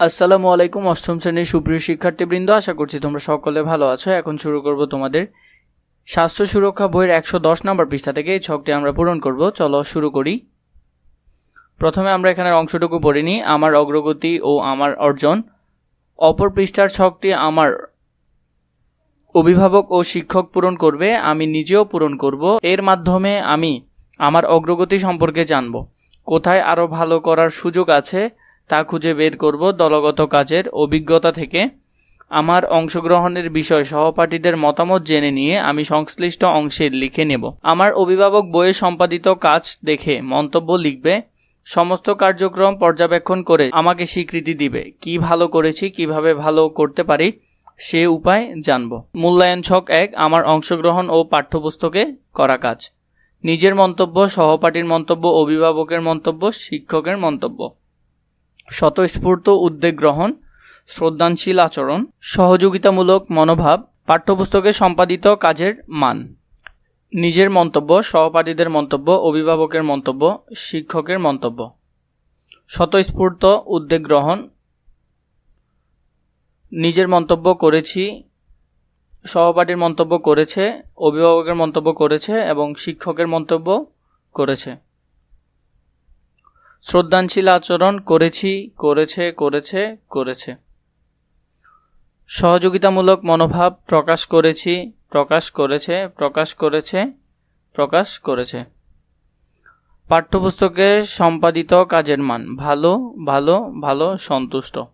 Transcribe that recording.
আসসালামু আলাইকুম, অষ্টম শ্রেণির সুপ্রিয় শিক্ষার্থীবৃন্দ, আশা করছি তোমরা সকলে ভালো আছো। এখন শুরু করব তোমাদের স্বাস্থ্য সুরক্ষা বইয়ের একশো দশ নম্বর পৃষ্ঠা থেকে। এই ছকটি আমরা পূরণ করব। চলো শুরু করি। প্রথমে আমরা এখানের অংশটুকু পড়ে নিই। আমার অগ্রগতি ও আমার অর্জন। অপর পৃষ্ঠার ছকটি আমার অভিভাবক ও শিক্ষক পূরণ করবে, আমি নিজেও পূরণ করব। এর মাধ্যমে আমি আমার অগ্রগতি সম্পর্কে জানব। কোথায় আরও ভালো করার সুযোগ আছে? তা খুঁজে বের করব দলগত কাজের অভিজ্ঞতা থেকে। আমার অংশগ্রহণের বিষয় সহপাঠীদের মতামত জেনে নিয়ে আমি সংশ্লিষ্ট অংশে লিখে নেব। আমার অভিভাবক বইয়ে সম্পাদিত কাজ দেখে মন্তব্য লিখবে, সমস্ত কার্যক্রম পর্যবেক্ষণ করে আমাকে স্বীকৃতি দিবে। কি ভালো করেছি, কীভাবে ভালো করতে পারি, সে উপায় জানব। মূল্যায়ন ছক এক, আমার অংশগ্রহণ ও পাঠ্যপুস্তকে করা কাজ। নিজের মন্তব্য, সহপাঠীর মন্তব্য, অভিভাবকের মন্তব্য, শিক্ষকের মন্তব্য। স্বতঃস্ফূর্ত উদ্বেগ গ্রহণ, শ্রদ্ধানশীল আচরণ, সহযোগিতামূলক মনোভাব, পাঠ্যপুস্তকে সম্পাদিত কাজের মান। নিজের মন্তব্য, সহপাঠীদের মন্তব্য, অভিভাবকের মন্তব্য, শিক্ষকের মন্তব্য। স্বতঃস্ফূর্ত উদ্বেগ গ্রহণ। নিজের মন্তব্য করেছি, সহপাঠীর মন্তব্য করেছে, অভিভাবকের মন্তব্য করেছে এবং শিক্ষকের মন্তব্য করেছে। শ্রদ্ধানশীল আচরণ করেছি, করেছে করেছে করেছে। সহযোগিতামূলক মনোভাব প্রকাশ করেছি, প্রকাশ করেছে প্রকাশ করেছে প্রকাশ করেছে। পাঠ্যপুস্তকে সম্পাদিত কাজের মান ভালো ভালো ভালো, সন্তুষ্ট।